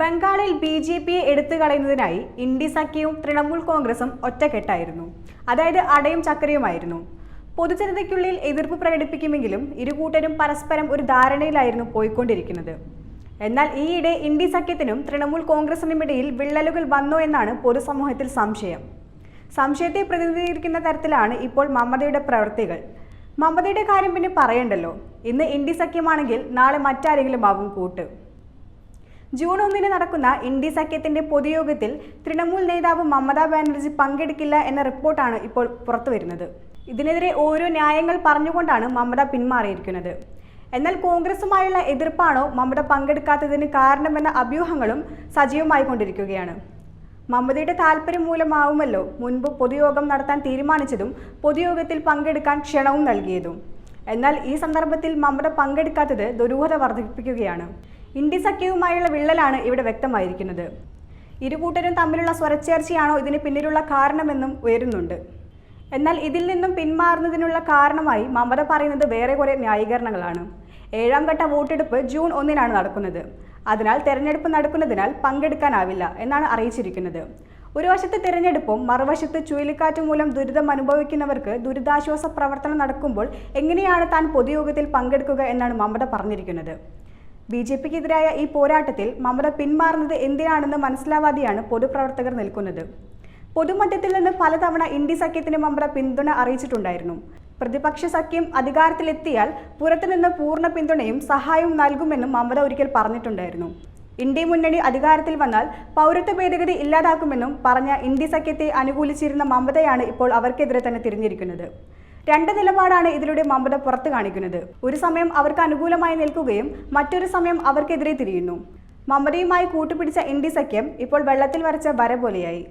ബംഗാളിൽ B J പിയെ എടുത്തു കളയുന്നതിനായി ഇൻഡി സഖ്യവും തൃണമൂൽ കോൺഗ്രസും ഒറ്റക്കെട്ടായിരുന്നു. അതായത് അടയും ചക്കരയുമായിരുന്നു. പൊതുജനതയ്ക്കുള്ളിൽ എതിർപ്പ് പ്രകടിപ്പിക്കുമെങ്കിലും ഇരുകൂട്ടരും പരസ്പരം ഒരു ധാരണയിലായിരുന്നു പോയിക്കൊണ്ടിരിക്കുന്നത്. എന്നാൽ ഈയിടെ ഇന്ത്യ സഖ്യത്തിനും തൃണമൂൽ കോൺഗ്രസിനും ഇടയിൽ വിള്ളലുകൾ വന്നോ എന്നാണ് പൊതുസമൂഹത്തിൽ സംശയം. സംശയത്തെ പ്രതിനിധീകരിക്കുന്ന തരത്തിലാണ് ഇപ്പോൾ മമതയുടെ പ്രവൃത്തികൾ മമതയുടെ കാര്യം പിന്നെ പറയണ്ടല്ലോ. ഇന്ന് ഇന്ത്യ സഖ്യമാണെങ്കിൽ നാളെ മറ്റാരെങ്കിലും ആവും കൂട്ട്. ജൂൺ ഒന്നിന് നടക്കുന്ന ഇന്ത്യ സഖ്യത്തിന്റെ പൊതുയോഗത്തിൽ തൃണമൂൽ നേതാവ് മമതാ ബാനർജി പങ്കെടുക്കില്ല എന്ന റിപ്പോർട്ടാണ് ഇപ്പോൾ പുറത്തുവരുന്നത്. ഇതിനെതിരെ ഓരോ ന്യായങ്ങൾ പറഞ്ഞുകൊണ്ടാണ് മമത പിന്മാറിയിരിക്കുന്നത്. എന്നാൽ കോൺഗ്രസുമായുള്ള എതിർപ്പാണോ മമത പങ്കെടുക്കാത്തതിന് കാരണമെന്ന അഭ്യൂഹങ്ങളും സജീവമായി കൊണ്ടിരിക്കുകയാണ്. മമതയുടെ താല്പര്യം മൂലമാവുമല്ലോ മുൻപ് പൊതുയോഗം നടത്താൻ തീരുമാനിച്ചതും പൊതുയോഗത്തിൽ പങ്കെടുക്കാൻ ക്ഷണവും നൽകിയതും. എന്നാൽ ഈ സന്ദർഭത്തിൽ മമത പങ്കെടുക്കാത്തത് ദുരൂഹത വർദ്ധിപ്പിക്കുകയാണ്. ഇന്ത്യ സഖ്യവുമായുള്ള വിള്ളലാണ് ഇവിടെ വ്യക്തമായിരിക്കുന്നത്. ഇരുകൂട്ടരും തമ്മിലുള്ള സ്വരച്ചേർച്ചയാണോ ഇതിന് പിന്നിലുള്ള കാരണമെന്നും ഉയരുന്നുണ്ട്. എന്നാൽ ഇതിൽ നിന്നും പിന്മാറുന്നതിനുള്ള കാരണമായി മമത പറയുന്നത് വേറെ കുറേ ന്യായീകരണങ്ങളാണ്. ഏഴാം ഘട്ട വോട്ടെടുപ്പ് ജൂൺ ഒന്നിനാണ് നടക്കുന്നത്. അതിനാൽ തെരഞ്ഞെടുപ്പ് നടക്കുന്നതിനാൽ പങ്കെടുക്കാനാവില്ല എന്നാണ് അറിയിച്ചിരിക്കുന്നത്. ഒരു വശത്ത് തിരഞ്ഞെടുപ്പും മറുവശത്ത് ചുഴലിക്കാറ്റ് മൂലം ദുരിതം അനുഭവിക്കുന്നവർക്ക് ദുരിതാശ്വാസ പ്രവർത്തനം നടക്കുമ്പോൾ എങ്ങനെയാണ് താൻ പൊതുയോഗത്തിൽ പങ്കെടുക്കുക എന്നാണ് മമത പറഞ്ഞിരിക്കുന്നത്. ബി ജെ പിക്കെതിരായ ഈ പോരാട്ടത്തിൽ മമത പിന്മാറുന്നത് എന്തിനാണെന്ന് മനസ്സിലാവാതെയാണ് പൊതുപ്രവർത്തകർ നിൽക്കുന്നത്. പൊതുമധ്യത്തിൽ നിന്ന് പലതവണ ഇന്ത്യ സഖ്യത്തിന് മമത പിന്തുണ അറിയിച്ചിട്ടുണ്ടായിരുന്നു. പ്രതിപക്ഷ സഖ്യം അധികാരത്തിലെത്തിയാൽ പുറത്തുനിന്ന് പൂർണ പിന്തുണയും സഹായവും നൽകുമെന്നും മമത ഒരിക്കൽ പറഞ്ഞിട്ടുണ്ടായിരുന്നു. ഇന്ത്യ മുന്നണി അധികാരത്തിൽ വന്നാൽ പൗരത്വ ഭേദഗതി ഇല്ലാതാക്കുമെന്നും പറഞ്ഞ ഇന്ത്യ സഖ്യത്തെ അനുകൂലിച്ചിരുന്ന മമതയാണ് ഇപ്പോൾ അവർക്കെതിരെ തന്നെ തിരിഞ്ഞിരിക്കുന്നത്. രണ്ട് നിലപാടാണ് ഇതിലൂടെ മമത പുറത്തു കാണിക്കുന്നത്. ഒരു സമയം അവർക്ക് അനുകൂലമായി നിൽക്കുകയും മറ്റൊരു സമയം അവർക്കെതിരെ തിരിയുന്നു. മമതയുമായി കൂട്ടുപിടിച്ച ഇന്ത്യ സഖ്യം ഇപ്പോൾ വെള്ളത്തിൽ വരച്ച വര പോലെയായി.